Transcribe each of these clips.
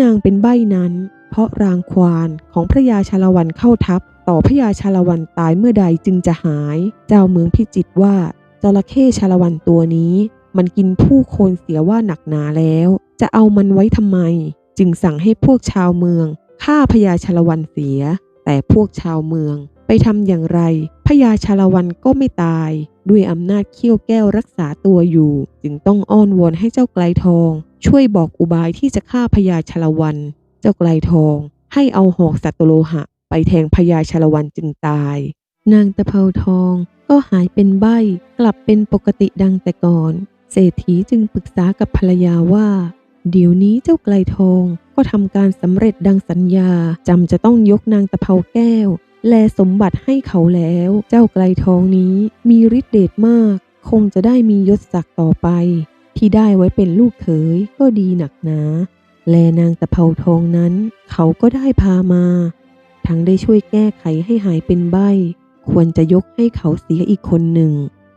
นางเป็นใบ้นั้น เพราะรางควานของพระยาชาละวันเข้าทับ ต่อพระยาชาละวันตายเมื่อใดจึงจะหาย เจ้าเมืองพิจิตว่าจระเข้ชาละวันตัวนี้ มันกินผู้คนเสียว่าหนักหนาแล้ว จะเอามันไว้ทำไม จึงสั่งให้พวกชาวเมืองฆ่าพญาชาละวันเสีย แต่พวกชาวเมืองไปทำอย่างไรพญาชาละวันก็ไม่ตาย ด้วยอำนาจเขี้ยวแก้วรักษาตัวอยู่ จึงต้องอ้อนวอนให้เจ้าไกลทอง ช่วยบอกอุบายที่จะฆ่าพญาชลวัน เจ้าไกลทอง ให้เอาหอกสัตโลหะ ไปแทงพญาชลวันจึงตาย นางตะเภาทองก็หายเป็นใบกลับเป็นปกติดังแต่ก่อน เศรษฐีจึงปรึกษากับภรรยาว่า เดี๋ยวนี้เจ้าไกลทองก็ทำการสำเร็จดังสัญญาจำจะต้องยกนางตะเภาแก้ว แลสมบัติให้เขาแล้ว เจ้าไกลทองนี้มีฤทธิ์เดชมาก คงจะได้มียศศักดิ์ต่อไป ที่ได้ไว้เป็นลูกเขยก็ดีหนักหนา แลนางตะเภาทองนั้น เขาก็ได้พามา ทั้งได้ช่วยแก้ไขให้หายเป็นใบ้ควรจะยกให้เขาเสียอีกคนหนึ่ง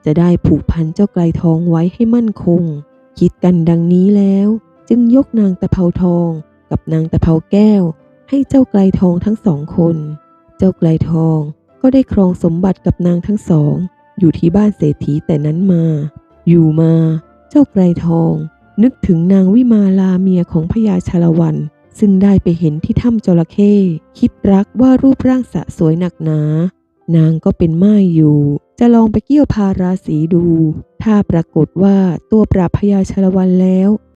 จะได้ผูกพันเจ้าไกลทองไว้ให้มั่นคง คิดกันดังนี้แล้ว จึงยกนางตะเภาทอง กับนางตะเภาแก้ว ให้เจ้าไกลทองทั้งสองคน จ้าไกลทองก็ได้ครองสมบัติกับนางทั้งสอง อยู่ที่บ้านเศรษฐีแต่นั้นมา อยู่มา เจ้าไกลทอง นึกถึงนางวิมาลาเมียของพญาชาละวัน ซึ่งได้ไปเห็นที่ถ้ำจระเข้คิดรักว่ารูปร่างสะสวยหนักหนา นางก็เป็นม่ายอยู่ จะลองไปเกี่ยวพาราสีดู ถ้าปรากฏว่าตัวปราบพญาชาละวันแล้ว